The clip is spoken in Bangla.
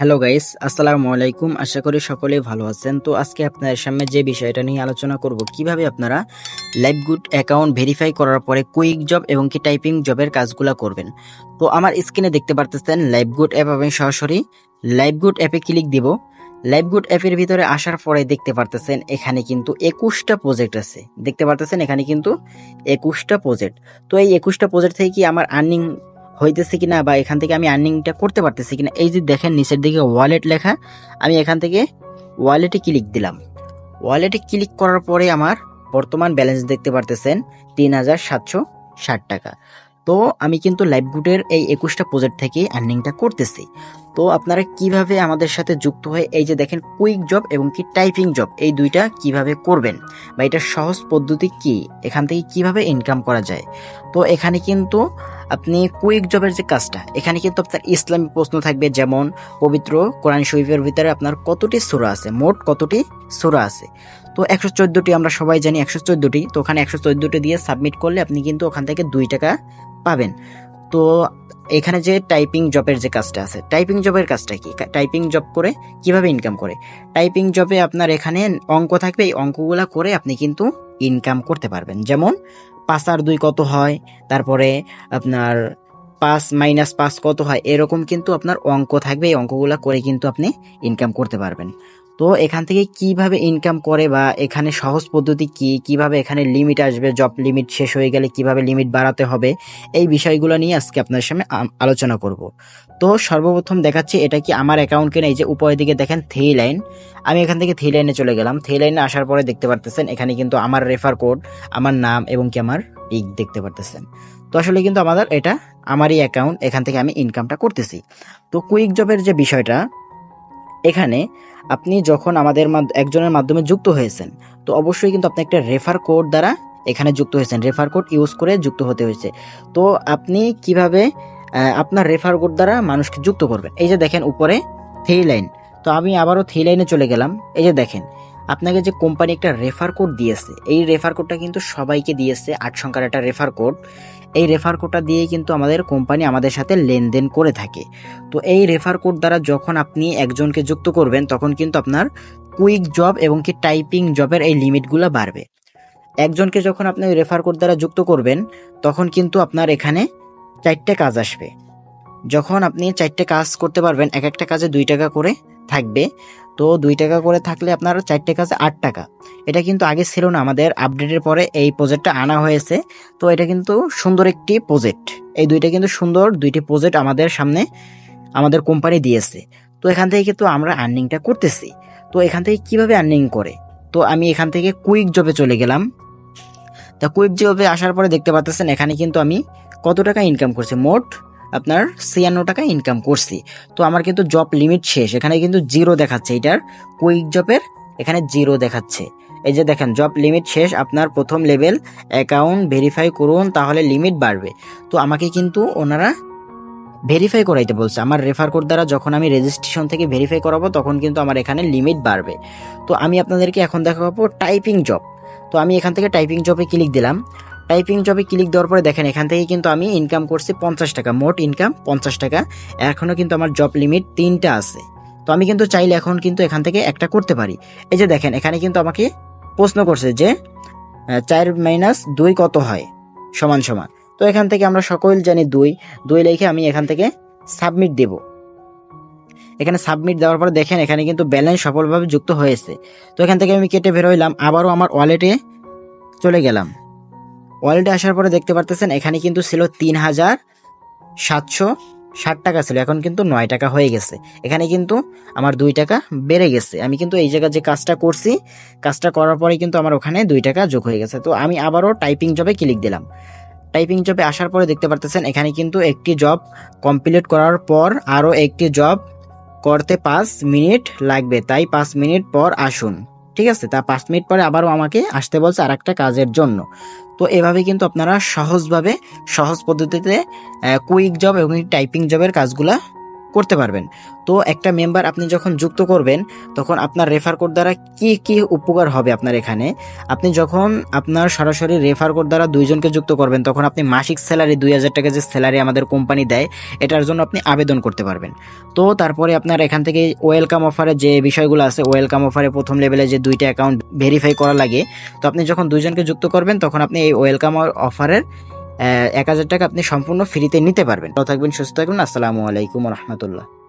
হ্যালো গাইস আসসালামু আলাইকুম আশা করি সকলেই ভালো আছেন। তো আজকে আপনাদের সামনে যে বিষয়টা নিয়ে আলোচনা করব, কীভাবে আপনারা লাইভ গুড অ্যাকাউন্ট ভেরিফাই করার পরে কুইক জব এবং কি টাইপিং জবের কাজগুলো করবেন। তো আমার স্ক্রিনে দেখতে পারতেছেন লাইভ গুড অ্যাপ আমি সরাসরি লাইভ গুড অ্যাপে ক্লিক দিব। লাইভ গুড অ্যাপের ভিতরে আসার পরে দেখতে পারতেছেন এখানে কিন্তু একুশটা প্রজেক্ট আছে। দেখতে পারতেছেন এখানে কিন্তু একুশটা প্রজেক্ট তো এই একুশটা প্রজেক্ট থেকে কি আমার আর্নিং হইতেছে কিনা বা এখান থেকে আমি আর্নিংটা করতে পারতেছি কিনা, এই যে দেখেন নিচের দিকে ওয়ালেট লেখা, আমি এখান থেকে ওয়ালেটে ক্লিক দিলাম। ওয়ালেটে ক্লিক করার পরে আমার বর্তমান ব্যালেন্স দেখতে পারতেছেন তিন হাজার সাতশো ষাট টাকা। তো আমি কিন্তু লাইভগুডের এই একুশটা প্রজেক্ট থেকে আর্নিংটা করতেছি। তো আপনারা কীভাবে আমাদের সাথে যুক্ত হয়ে, এই যে দেখেন কুইক জব এবং কি টাইপিং জব এই দুইটা কীভাবে করবেন বা এটা সহজ পদ্ধতি কি, এখান থেকে কীভাবে ইনকাম করা যায়। তো এখানে কিন্তু আপনি কুইক জবের যে কাজটা, এখানে কিন্তু আপনার ইসলামিক প্রশ্ন থাকবে যেমন, পবিত্র কোরআন শরীফের ভিতরে আপনার কতটি সুরা আছে? মোট কতটি সুরা আছে? তো একশো চোদ্দোটি আমরা সবাই জানি একশো চোদ্দোটি, তো ওখানে একশো চোদ্দোটি দিয়ে সাবমিট করলে আপনি কিন্তু ওখান থেকে দুই টাকা পাবেন। তো এখানে যে টাইপিং জবের যে কাজটা আছে টাইপিং জবের কাজটা কি? টাইপিং জব করে কীভাবে ইনকাম করে? টাইপিং জবে আপনার এখানে অঙ্ক থাকবে, এই অঙ্কগুলা করে আপনি কিন্তু ইনকাম করতে পারবেন। যেমন পাঁচ আর দুই কত হয়? তারপরে আপনার পাঁচ মাইনাস পাঁচ কত হয়? এরকম কিন্তু আপনার অঙ্ক থাকবে। এই অঙ্কগুলো করে কিন্তু আপনি ইনকাম করতে পারবেন। তো এখান থেকে কীভাবে ইনকাম করে বা এখানে সহজ পদ্ধতি কি? কীভাবে এখানে লিমিট আসবে? জব লিমিট শেষ হয়ে গেলে কীভাবে লিমিট বাড়াতে হবে? এই বিষয়গুলো নিয়ে আজকে আপনার সামনে আলোচনা করব। তো সর্বপ্রথম দেখাচ্ছি এটা কি আমার অ্যাকাউন্টকে এই যে উপরের দিকে দেখেন থ্রি লাইন আমি এখান থেকে থ্রি লাইনে চলে গেলাম। থ্রি লাইনে আসার পরে দেখতে পারতেছেন, এখানে কিন্তু আমার রেফার কোড আমার নাম এবং কি আমার পিক দেখতে পারতেছেন। তো আসলে কিন্তু আমাদের এটা আমারই অ্যাকাউন্ট এখান থেকে আমি ইনকামটা করতেছি। তো কুইক জবের যে বিষয়টা এখানে আপনি যখন আমাদের একজনের মাধ্যমে যুক্ত হয়েছেন, তো অবশ্যই কিন্তু আপনি একটা রেফার কোড দ্বারা এখানে যুক্ত হয়েছেন। রেফার কোড ইউজ করে যুক্ত হতে হয়েছে। তো আপনি কীভাবে আপনার রেফার কোড দ্বারা মানুষকে যুক্ত করবেন? এই যে দেখেন উপরে থ্রি লাইন তো আমি আবারও থ্রি লাইনে চলে গেলাম। এই যে দেখেন, আপনাকে যে কোম্পানি একটা রেফার কোড দিয়েছে, এই রেফার কোডটা কিন্তু সবাইকে দিয়েছে আট সংখ্যার একটা রেফার কোড এই রেফার কোডটা দিয়ে কিন্তু আমাদের কোম্পানি আমাদের সাথে লেনদেন করে থাকে। তো এই রেফার কোড দ্বারা যখন আপনি একজনকে যুক্ত করবেন, তখন কিন্তু আপনার কুইক জব এবং কি টাইপিং জবের এই লিমিটগুলো বাড়বে। একজনকে যখন আপনি ওই রেফার কোড দ্বারা যুক্ত করবেন, তখন কিন্তু আপনার এখানে চারটে কাজ আসবে। যখন আপনি চারটে কাজ করতে পারবেন, এক একটা কাজে দুই টাকা করে থাকবে। তো দুই টাকা করে থাকলে আপনার চারটে আছে, আট টাকা। এটা কিন্তু আগে ছিল না, আমাদের আপডেটের পরে এই প্রজেক্টটা আনা হয়েছে। তো এটা কিন্তু সুন্দর একটি প্রজেক্ট এই দুইটা কিন্তু সুন্দর দুইটি প্রজেক্ট আমাদের সামনে, আমাদের কোম্পানি দিয়েছে। তো এখান থেকে কিন্তু আমরা আর্নিংটা করতেছি। তো এখান থেকে কীভাবে আর্নিং করে? তো আমি এখান থেকে কুইক জবে চলে গেলাম। তা কুইক জবে আসার পরে দেখতে পাচ্ছেন, এখানে কিন্তু আমি কত টাকা ইনকাম করছি? মোট আপনার ছিয়ান্ন টাকা ইনকাম করছি। তো আমার কিন্তু জব লিমিট শেষ। এখানে কিন্তু জিরো দেখাচ্ছে। এটার কুইক জবের এখানে জিরো দেখাচ্ছে। এই যে দেখেন জব লিমিট শেষ। আপনার প্রথম লেভেল অ্যাকাউন্ট ভেরিফাই করুন, তাহলে লিমিট বাড়বে। তো আমাকে কিন্তু ওনারা ভেরিফাই করাইতে বলছে। আমার রেফার কোড দ্বারা যখন আমি রেজিস্ট্রেশন থেকে ভেরিফাই করাবো, তখন কিন্তু আমার এখানে লিমিট বাড়বে। তো আমি আপনাদেরকে এখন দেখাবো টাইপিং জব তো আমি এখান থেকে টাইপিং জবে ক্লিক দিলাম। টাইপিং জবে ক্লিক দেওয়ার পরে দেখেন, এখান থেকে কিন্তু আমি ইনকাম করছি পঞ্চাশ টাকা, মোট ইনকাম পঞ্চাশ টাকা। এখনও কিন্তু আমার জব লিমিট তিনটা আছে। তো আমি কিন্তু চাইলে এখন কিন্তু এখান থেকে একটা করতে পারি। এই যে দেখেন, এখানে কিন্তু আমাকে প্রশ্ন করছে যে চার মাইনাস দুই কত হয়? সমান সমান। তো এখান থেকে আমরা সকল জানি দুই। দুই লিখে আমি এখান থেকে সাবমিট দেব। এখানে সাবমিট দেওয়ার পরে দেখেন, এখানে কিন্তু ব্যালেন্স সফলভাবে যুক্ত হয়েছে। তো এখান থেকে আমি কেটে বের হইলাম, আবারও আমার ওয়ালেটে চলে গেলাম। ওয়ালেটে আসার পরে দেখতে পারতেছেন এখানে কিন্তু ছিল তিন হাজার সাতশো ষাট টাকা ছিল, এখন কিন্তু নয় টাকা হয়ে গেছে। এখানে কিন্তু আমার দুই টাকা বেড়ে গেছে। আমি কিন্তু এই জায়গায় যে কাজটা করছি, কাজটা করার পরে কিন্তু আমার ওখানে দুই টাকা যোগ হয়ে গেছে। তো আমি আবারও টাইপিং জবে ক্লিক দিলাম। টাইপিং জবে আসার পরে দেখতে পারতেছেন এখানে কিন্তু একটি জব কমপ্লিট করার পর আরও একটি জব করতে পাঁচ মিনিট লাগবে। তাই পাঁচ মিনিট পর আসুন। ঠিক আছে, তা পাঁচ মিনিট পরে আবারও আমাকে আসতে বলছে আর একটা কাজের জন্য। তো এভাবে কিন্তু আপনারা সহজভাবে, সহজ পদ্ধতিতে কুইক জব এবং টাইপিং জবের কাজগুলা করতে পারবেন। তো একটা মেম্বার আপনি যখন যুক্ত করবেন, তখন আপনার রেফার কোড দ্বারা কি কি উপকার হবে আপনার এখানে? আপনি যখন আপনার সরাসরি রেফার কোড দ্বারা দুইজনকে যুক্ত করবেন, তখন আপনি মাসিক স্যালারি দুই হাজার টাকা যে স্যালারি আমাদের কোম্পানি দেয়, এটার জন্য আপনি আবেদন করতে পারবেন। তো তারপরে আপনার এখান থেকে ওয়েলকাম অফারে যে বিষয়গুলো আছে ওয়েলকাম অফারে প্রথম লেভেলে যে দুইটা অ্যাকাউন্ট ভেরিফাই করা লাগে, তো আপনি যখন দুইজনকে যুক্ত করবেন, তখন আপনি এই ওয়েলকাম অফারের এক হাজার টাকা আপনি সম্পূর্ণ ফ্রিতে নিতে পারবেন। থাকবেন সুস্থ থাকবেন। আসসালামু আলাইকুম রহমতুল্লাহ।